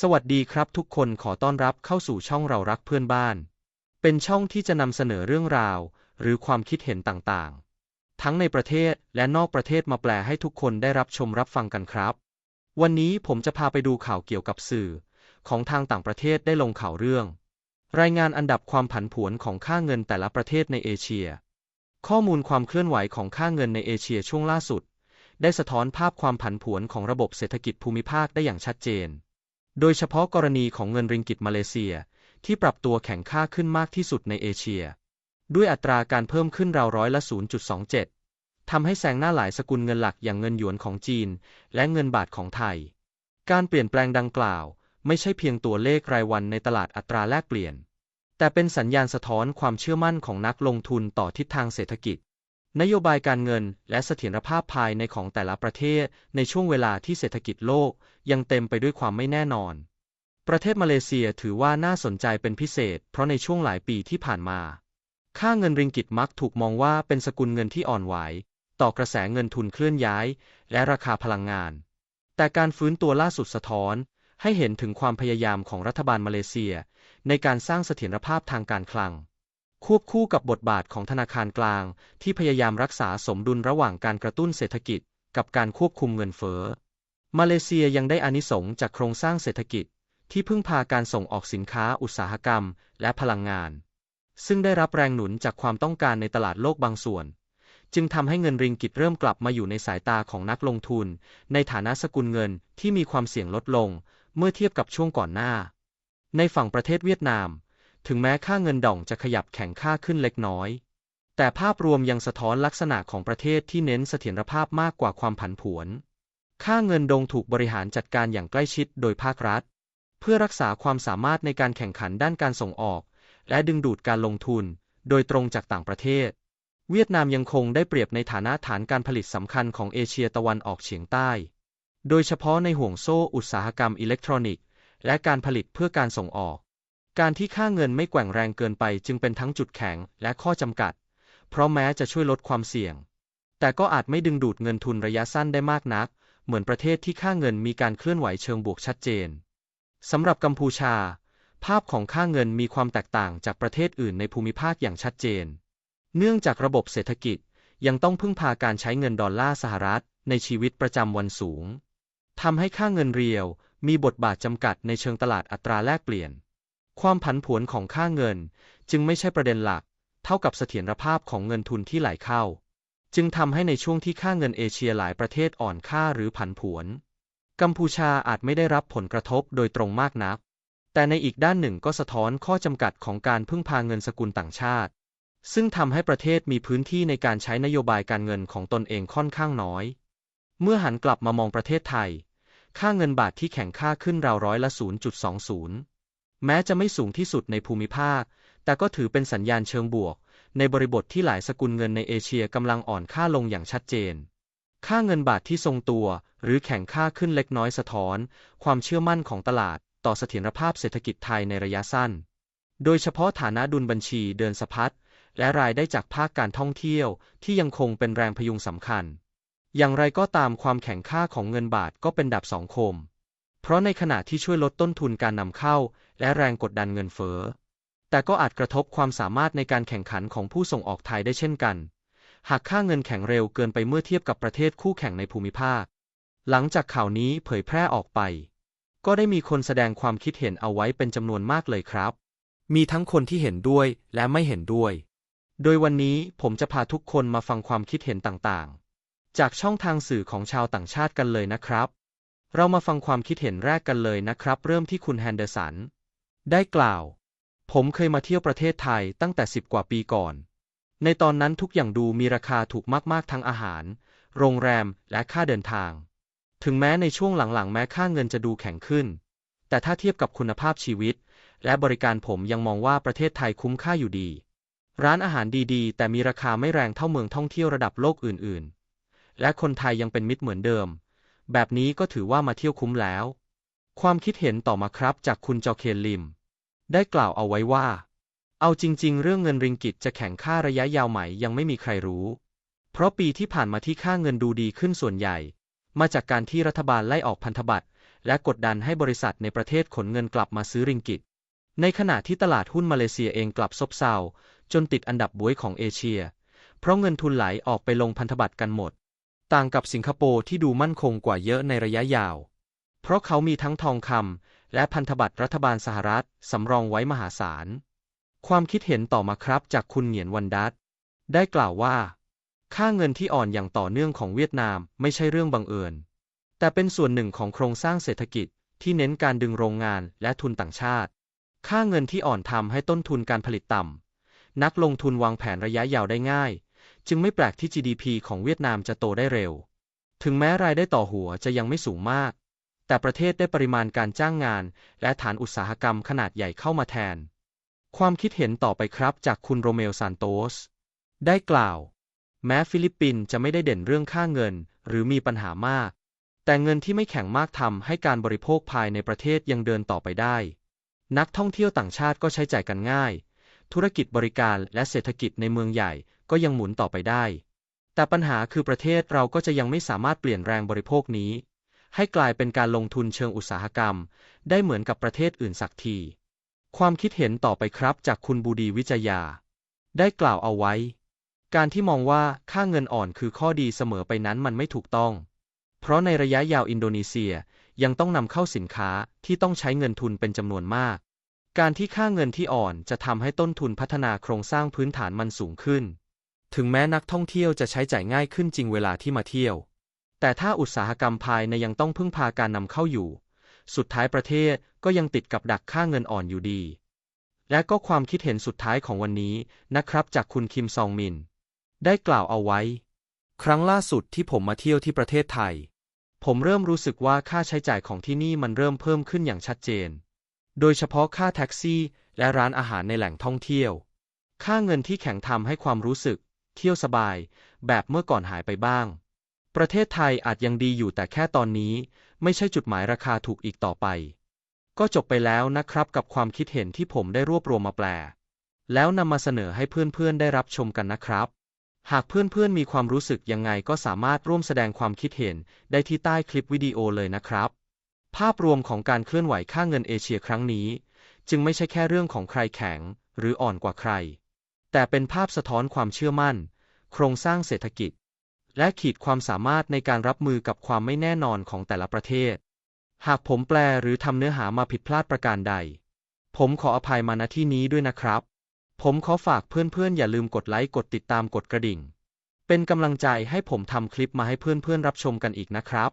สวัสดีครับทุกคนขอต้อนรับเข้าสู่ช่องเรารักเพื่อนบ้าน เป็นช่องที่จะนำเสนอเรื่องราว หรือความคิดเห็นต่างๆ ทั้งในประเทศและนอกประเทศมาแปลให้ทุกคนได้รับชมรับฟังกันครับ วันนี้ผมจะพาไปดูข่าวเกี่ยวกับสื่อ ของทางต่างประเทศได้ลงข่าวเรื่อง รายงานอันดับความผันผวนของค่าเงินแต่ละประเทศในเอเชีย ข้อมูลความเคลื่อนไหวของค่าเงินในเอเชียช่วงล่าสุด ได้สะท้อนภาพความผันผวนของระบบเศรษฐกิจภูมิภาคได้อย่างชัดเจน โดยเฉพาะกรณีของเงินริงกิตมาเลเซีย ที่ปรับตัวแข็งค่าขึ้นมากที่สุดในเอเชีย ด้วยอัตราการเพิ่มขึ้นราวร้อยละ 0.27 ทำให้แซงหน้าหลายสกุลเงินหลักอย่างเงินหยวนของจีน และเงินบาทของไทย การเปลี่ยนแปลงดังกล่าว ไม่ใช่เพียงตัวเลขรายวันในตลาดอัตราแลกเปลี่ยน แต่เป็นสัญญาณสะท้อนความเชื่อมั่นของนักลงทุนต่อทิศทางเศรษฐกิจ นโยบายการเงินและเสถียรภาพภายในของแต่ละประเทศในช่วงเวลาที่เศรษฐกิจโลกยังเต็มไปด้วยความไม่แน่นอน ประเทศมาเลเซียถือว่าน่าสนใจเป็นพิเศษ เพราะในช่วงหลายปีที่ผ่านมา ค่าเงินริงกิตมักถูกมองว่าเป็นสกุลเงินที่อ่อนไหว ต่อกระแสเงินทุนเคลื่อนย้าย และราคาพลังงาน แต่การฟื้นตัวล่าสุดสะท้อน ให้เห็นถึงความพยายามของรัฐบาลมาเลเซีย ในการสร้างเสถียรภาพทางการคลัง ควบคู่กับบทบาทของธนาคารกลาง ที่พยายามรักษาสมดุลระหว่างการกระตุ้นเศรษฐกิจ กับการควบคุมเงินเฟ้อ มาเลเซียยังได้อานิสงส์จากโครงสร้างเศรษฐกิจ ที่พึ่งพาการส่งออกสินค้าอุตสาหกรรม และพลังงาน ซึ่งได้รับแรงหนุนจากความต้องการในตลาดโลกบางส่วน จึงทำให้เงินริงกิตเริ่มกลับมาอยู่ในสายตาของนักลงทุน ในฐานะสกุลเงินที่มีความเสี่ยงลดลง เมื่อเทียบกับช่วงก่อนหน้า ในฝั่งประเทศเวียดนาม ถึงแม้ค่าเงินดองจะขยับแข็งค่าขึ้นเล็กน้อย แต่ภาพรวมยังสะท้อนลักษณะของประเทศที่เน้นเสถียรภาพมากกว่าความผันผวน ค่าเงินดงถูกบริหารจัดการอย่างใกล้ชิดโดยภาครัฐ เพื่อรักษาความสามารถในการแข่งขันด้านการส่งออก และดึงดูดการลงทุน โดยตรงจากต่างประเทศ เวียดนามยังคงได้เปรียบในฐานะฐานการผลิตสำคัญของเอเชียตะวันออกเฉียงใต้ โดยเฉพาะในห่วงโซ่อุตสาหกรรมอิเล็กทรอนิกส์ และการผลิตเพื่อการส่งออก การที่ค่าเงินไม่แกว่งแรงเกินไปจึงเป็นทั้งจุดแข็งและข้อจำกัด เพราะแม้จะช่วยลดความเสี่ยง แต่ก็อาจไม่ดึงดูดเงินทุนระยะสั้นได้มากนัก เหมือนประเทศที่ค่าเงินมีการเคลื่อนไหวเชิงบวกชัดเจนสำหรับกัมพูชา ภาพของค่าเงินมีความแตกต่างจากประเทศอื่นในภูมิภาคอย่างชัดเจน เนื่องจากระบบเศรษฐกิจยังต้องพึ่งพาการใช้เงินดอลลาร์สหรัฐในชีวิตประจำวันสูงทำให้ค่าเงินเรียวมีบทบาทจำกัดในเชิงตลาดอัตราแลกเปลี่ยน ความผันผวนของค่าเงิน จึงไม่ใช่ประเด็นหลัก เท่ากับเสถียรภาพของเงินทุนที่ไหลเข้า จึงทำให้ในช่วงที่ค่าเงินเอเชียหลายประเทศอ่อนค่าหรือผันผวน กัมพูชาอาจไม่ได้รับผลกระทบโดยตรงมากนัก แต่ในอีกด้านหนึ่งก็สะท้อนข้อจำกัดของการพึ่งพาเงินสกุลต่างชาติ ซึ่งทำให้ประเทศมีพื้นที่ในการใช้นโยบายการเงินของตนเองค่อนข้างน้อย เมื่อหันกลับมามองประเทศไทย ค่าเงินบาทที่แข็งค่าขึ้นราวร้อยละ 0.20 แม้จะไม่สูงที่สุดในภูมิภาค แต่ก็ถือเป็นสัญญาณเชิงบวก ในบริบทที่หลายสกุลเงินในเอเชียกำลังอ่อนค่าลงอย่างชัดเจน ค่าเงินบาทที่ทรงตัว หรือแข็งค่าขึ้นเล็กน้อยสะท้อน ความเชื่อมั่นของตลาด ต่อเสถียรภาพเศรษฐกิจไทยในระยะสั้น โดยเฉพาะฐานะดุลบัญชีเดินสะพัดและรายได้จากภาคการท่องเที่ยวที่ยังคงเป็นแรงพยุงสำคัญ อย่างไรก็ตามความแข็งค่าของเงินบาทก็เป็นดับสองคม เพราะในขณะที่ช่วยลดต้นทุนการนำเข้า และแรงกดดันเงินเฟ้อ แต่ก็อาจกระทบความสามารถในการแข่งขันของผู้ส่งออกไทยได้เช่นกัน หากค่าเงินแข็งเร็วเกินไปเมื่อเทียบกับประเทศคู่แข่งในภูมิภาค หลังจากข่าวนี้เผยแพร่ออกไป ก็ได้มีคนแสดงความคิดเห็นเอาไว้เป็นจำนวนมากเลยครับ มีทั้งคนที่เห็นด้วยและไม่เห็นด้วย โดยวันนี้ผมจะพาทุกคนมาฟังความคิดเห็นต่างๆ จากช่องทางสื่อของชาวต่างชาติกันเลยนะครับ เรามาฟังความคิดเห็นแรกกันเลยนะครับ เริ่มที่คุณแฮนเดอร์สัน ได้กล่าว ผมเคยมาเที่ยวประเทศไทยตั้งแต่สิบกว่าปีก่อน ในตอนนั้นทุกอย่างดูมีราคาถูกมากๆทั้งอาหาร โรงแรมและค่าเดินทาง ถึงแม้ในช่วงหลังๆ แม้ค่าเงินจะดูแข็งขึ้น แต่ถ้าเทียบกับคุณภาพชีวิต และบริการผมยังมองว่าประเทศไทยคุ้มค่าอยู่ดี ร้านอาหารดีๆ แต่มีราคาไม่แรงเท่าเมืองท่องเที่ยวระดับโลกอื่นๆ และคนไทยยังเป็นมิตรเหมือนเดิม แบบนี้ก็ถือว่ามาเที่ยวคุ้มแล้ว ความคิดเห็นต่อมาครับจากคุณจอเคนลิม ได้กล่าวเอาไว้ว่า เอาจริง ๆ เรื่องเงินริงกิตจะแข็งค่าระยะยาวไหมยังไม่มีใครรู้ เพราะปีที่ผ่านมาที่ค่าเงินดูดีขึ้นส่วนใหญ่ มาจากการที่รัฐบาลไล่ออกพันธบัตรและกดดันให้บริษัทในประเทศขนเงินกลับมาซื้อริงกิต ในขณะที่ตลาดหุ้นมาเลเซียเองกลับซบเซาจนติดอันดับบวยของเอเชีย เพราะเงินทุนไหลออกไปลงพันธบัตรกันหมด ต่างกับสิงคโปร์ที่ดูมั่นคงกว่าเยอะในระยะยาว เพราะเขามีทั้งทองคำและพันธบัตรรัฐบาลสหรัฐสำรองไว้มหาศาล ความคิดเห็นต่อมาครับจากคุณเหงียนวันดัตได้กล่าวว่า ค่าเงินที่อ่อนอย่างต่อเนื่องของเวียดนามไม่ใช่เรื่องบังเอิญ แต่เป็นส่วนหนึ่งของโครงสร้างเศรษฐกิจที่เน้นการดึงโรงงานและทุนต่างชาติ ค่าเงินที่อ่อนทำให้ต้นทุนการผลิตต่ำนักลงทุนวางแผนระยะยาวได้ง่าย จึงไม่แปลกที่ GDP ของเวียดนามจะโตได้เร็ว ถึงแม้รายได้ต่อหัวจะยังไม่สูงมาก แต่ประเทศได้ปริมาณการจ้างงาน และฐานอุตสาหกรรมขนาดใหญ่เข้ามาแทน ความคิดเห็นต่อไปครับจากคุณโรเมลซานโตส ได้กล่าว แม้ฟิลิปปินส์จะไม่ได้เด่นเรื่องค่าเงิน หรือมีปัญหามาก แต่เงินที่ไม่แข็งมากทำให้การบริโภคภายในประเทศยังเดินต่อไปได้ นักท่องเที่ยวต่างชาติก็ใช้จ่ายกันง่าย ธุรกิจบริการและเศรษฐกิจในเมืองใหญ่ ก็ยังหมุนต่อไปได้ แต่ปัญหาคือประเทศเราก็จะยังไม่สามารถเปลี่ยนแรงบริโภคนี้ ให้กลายเป็นการลงทุนเชิงอุตสาหกรรม ได้เหมือนกับประเทศอื่นสักที ความคิดเห็นต่อไปครับจากคุณบูดีวิจยา ได้กล่าวเอาไว้ การที่มองว่าค่าเงินอ่อนคือข้อดีเสมอไปนั้นมันไม่ถูกต้อง เพราะในระยะยาวอินโดนีเซียยังต้องนำเข้าสินค้าที่ต้องใช้เงินทุนเป็นจำนวนมากการที่ค่าเงินที่อ่อนจะทำให้ต้นทุนพัฒนาโครงสร้างพื้นฐานมันสูงขึ้น ถึงแม้นักท่องเที่ยวจะใช้จ่ายง่ายขึ้นจริงเวลาที่มาเที่ยว แต่ถ้าอุตสาหกรรมภายในยังต้องพึ่งพาการนำเข้าอยู่ สุดท้ายประเทศก็ยังติดกับดักค่าเงินอ่อนอยู่ดี และก็ความคิดเห็นสุดท้ายของวันนี้นะครับจากคุณคิมซองมิน ได้กล่าวเอาไว้ ครั้งล่าสุดที่ผมมาเที่ยวที่ประเทศไทย ผมเริ่มรู้สึกว่าค่าใช้จ่ายของที่นี่มันเริ่มเพิ่มขึ้นอย่างชัดเจน โดยเฉพาะค่าแท็กซี่ และร้านอาหารในแหล่งท่องเที่ยว ค่าเงินที่แข็งทำให้ความรู้สึก เที่ยวสบาย แบบเมื่อก่อนหายไปบ้าง ประเทศไทยอาจยังดีอยู่แต่แค่ตอนนี้ ไม่ใช่จุดหมายราคาถูกอีกต่อไป ก็จบไปแล้วนะครับกับความคิดเห็นที่ผมได้รวบรวมมาแปล แล้วนำมาเสนอให้เพื่อนๆได้รับชมกันนะครับ หากเพื่อนๆมีความรู้สึกยังไงก็สามารถร่วมแสดงความคิดเห็นได้ที่ใต้คลิปวิดีโอเลยนะครับ ภาพรวมของการเคลื่อนไหวค่าเงินเอเชียครั้งนี้ จึงไม่ใช่แค่เรื่องของใครแข็ง หรืออ่อนกว่าใคร แต่เป็นภาพสะท้อนความเชื่อมั่น โครงสร้างเศรษฐกิจ และขีดความสามารถในการรับมือกับความไม่แน่นอนของแต่ละประเทศ หากผมแปลหรือทำเนื้อหามาผิดพลาดประการใด ผมขออภัยมาณที่นี้ด้วยนะครับ ผมขอฝากเพื่อนๆ อย่าลืมกดไลค์กดติดตามกดกระดิ่ง เป็นกำลังใจให้ผมทำคลิปมาให้เพื่อนๆรับชมกันอีกนะครับ